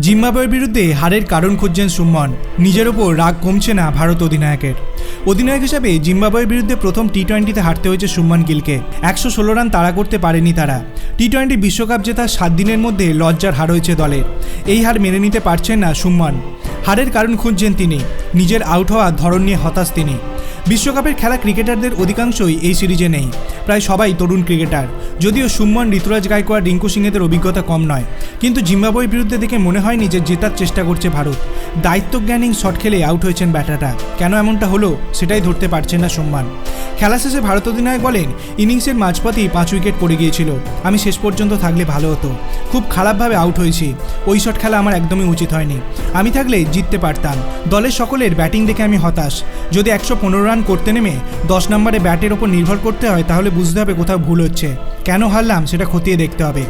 জিম্বাবুয়ের বিরুদ্ধে হারের কারণ খুঁজছেন সুমন। নিজের ওপর রাগ কমছে না ভারত অধিনায়কের। অধিনায়ক হিসাবে জিম্বাবুয়ের বিরুদ্ধে প্রথম টি টোয়েন্টিতে হারতে হয়েছে সুমন গিলকে। একশো ষোলো রান তাড়া করতে পারেনি তারা। টি টোয়েন্টি বিশ্বকাপ জেতার সাত দিনের মধ্যে লজ্জার হার হয়েছে দলের এই হার মেনে নিতে পারছেন না সুমন। হারের কারণ খুঁজছেন তিনি। নিজের আউট হওয়ার ধরন নিয়ে হতাশ তিনি। বিশ্বকাপের খেলা ক্রিকেটারদের অধিকাংশই এই সিরিজে নেই। প্রায় সবাই তরুণ ক্রিকেটার। যদিও সুমন ঋতুরাজ গায়কোয়াড়, রিঙ্কু সিংয়েদের অভিজ্ঞতা কম নয়। কিন্তু জিম্বাবুয়ের বিরুদ্ধে দেখে মনে হয়নি যে জেতার চেষ্টা করছে ভারত। দায়িত্বজ্ঞানীন শট খেলে আউট হয়েছেন ব্যাটারটা কেন এমনটা হলো, সেটাই ধরতে পারছেন না সম্মান খেলা শেষে ভারত অধিনায়ক বলেন, ইনিংসের মাঝপথেই পাঁচ উইকেট পড়ে গিয়েছিল। আমি শেষ পর্যন্ত থাকলে ভালো হতো। খুব খারাপভাবে আউট হয়েছি। ওই শট খেলা আমার একদমই উচিত হয়নি। আমি থাকলে জিততে পারতাম। দলের সকলের ব্যাটিং দেখে আমি হতাশ। যদি একশো পনেরো রান করতে নেমে দশ নম্বরে ব্যাটের ওপর নির্ভর করতে হয়, তাহলে বুঝতে হবে কোথাও ভুল হচ্ছে। কেন হারলাম সেটা খতিয়ে দেখতে হবে।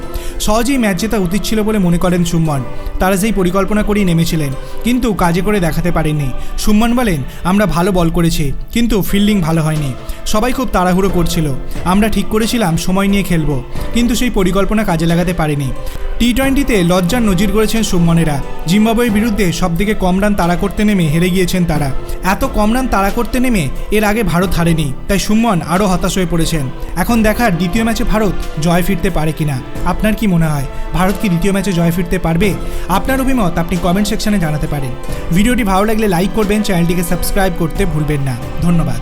সহজেই ম্যাচ জেতা উচিত ছিল বলে মনে করেন সুমন। তারা সেই পরিকল্পনা করেই নেমেছিলেন, কিন্তু কাজে করে দেখাতে পারেননি। সুমন বলেন, আমরা ভালো বল করেছি, কিন্তু ফিল্ডিং ভালো হয়নি। সবাই খুব তাড়াহুড়ো করছিল। আমরা ঠিক করেছিলাম, সময় নিয়ে খেলব, কিন্তু সেই পরিকল্পনা কাজে লাগাতে পারেনি। টি টোয়েন্টিতে লজ্জার নজির করেছেন সুমনেরা। জিম্বাবুয়ের বিরুদ্ধে সবথেকে কম রান তাড়া করতে নেমে হেরে গিয়েছেন তারা। এত কম রান তাড়া করতে নেমে এর আগে ভারত হারেনি, তাই সুমন আরও হতাশ হয়ে পড়েছেন। এখন দেখার দ্বিতীয় ম্যাচে ভারত জয় ফিরতে পারে কিনা, আপনার কি মনে হয়? ভারত কি দ্বিতীয় ম্যাচে জয় ফিরতে পারবে? আপনার অভিমত আপনি কমেন্ট সেকশনে জানাতে পারেন। ভিডিওটি ভালো লাগলে লাইক করবেন, চ্যানেলটিকে সাবস্ক্রাইব করতে ভুলবেন না। ধন্যবাদ।